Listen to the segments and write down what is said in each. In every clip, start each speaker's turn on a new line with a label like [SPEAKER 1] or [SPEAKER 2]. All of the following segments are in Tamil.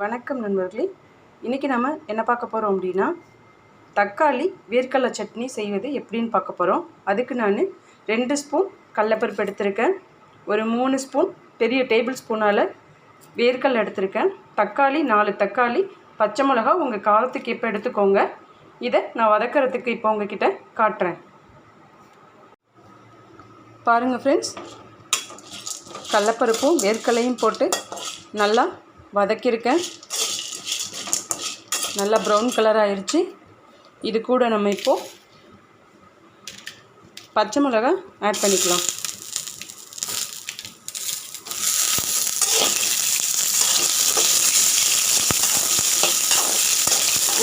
[SPEAKER 1] வணக்கம் நண்பர்களே. இன்றைக்கி நம்ம என்ன பார்க்க போகிறோம் அப்படின்னா தக்காளி வேர்க்கடலை சட்னி செய்வது எப்படின்னு பார்க்க போகிறோம் அதுக்கு நான் ரெண்டு ஸ்பூன் கடலப்பருப்பு எடுத்திருக்கேன். ஒரு மூணு ஸ்பூன் பெரிய டேபிள் ஸ்பூனால் வேர்க்கடலை எடுத்திருக்கேன். தக்காளி நாலு தக்காளி பச்சை மிளகா உங்கள் காரத்துக்கு இப்போ எடுத்துக்கோங்க. இதை நான் வதக்கிறதுக்கு இப்போ உங்ககிட்ட காட்டுறேன். பாருங்கள் ஃப்ரெண்ட்ஸ் கடலப்பருப்பும் வேர்க்கடலையும் போட்டு நல்லா வதக்கியிருக்கேன். நல்லா ப்ரௌன் கலர் ஆயிடுச்சு இது கூட நம்ம இப்போது பச்சை மிளகா ஆட் பண்ணிக்கலாம்.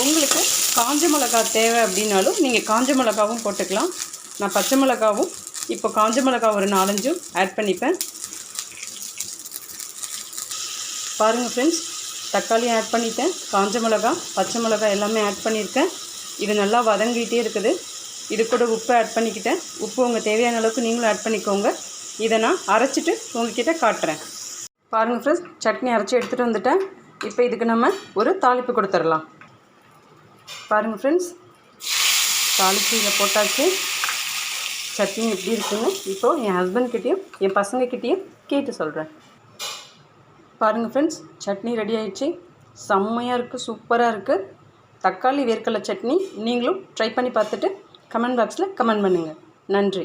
[SPEAKER 1] உங்களுக்கு காஞ்ச மிளகா தேவை அப்படின்னாலும் நீங்கள் காஞ்ச மிளகாவும் போட்டுக்கலாம். நான் பச்சை மிளகாவும் இப்போ காஞ்ச மிளகா ஒரு நாலஞ்சும் ஆட் பண்ணிப்பேன். பாருங்கள் ஃப்ரெண்ட்ஸ் தக்காளி ஆட் பண்ணிட்டேன். காஞ்ச மிளகா பச்சை மிளகா எல்லாமே ஆட் பண்ணியிருக்கேன். இது நல்லா வதங்கிட்டே இருக்குது. இது கூட உப்பு ஆட் பண்ணிக்கிட்டேன். உப்பு உங்கள் தேவையான அளவுக்கு நீங்களும் ஆட் பண்ணிக்கோங்க. இதை நான் அரைச்சிட்டு உங்ககிட்ட காட்டுறேன். பாருங்கள் ஃப்ரெண்ட்ஸ் சட்னி அரைச்சி எடுத்துகிட்டு வந்துட்டேன். இப்போ இதுக்கு நம்ம ஒரு தாளிப்பு கொடுத்துடலாம். பாருங்கள் ஃப்ரெண்ட்ஸ் தாளிப்பு இதில் போட்டாச்சு. சட்னி எப்படி இருக்குன்னு இப்போது என் ஹஸ்பண்ட்கிட்டேயும் என் பசங்கக்கிட்டேயும் கேட்டு சொல்கிறேன் பாருங்கள் ஃப்ரெண்ட்ஸ் சட்னி ரெடி ஆயிடுச்சு. செம்மையாக இருக்குது சூப்பராக இருக்குது தக்காளி வேர்க்கடலை சட்னி நீங்களும் ட்ரை பண்ணி பார்த்துட்டு கமெண்ட் பாக்ஸில் கமெண்ட் பண்ணுங்கள் நன்றி.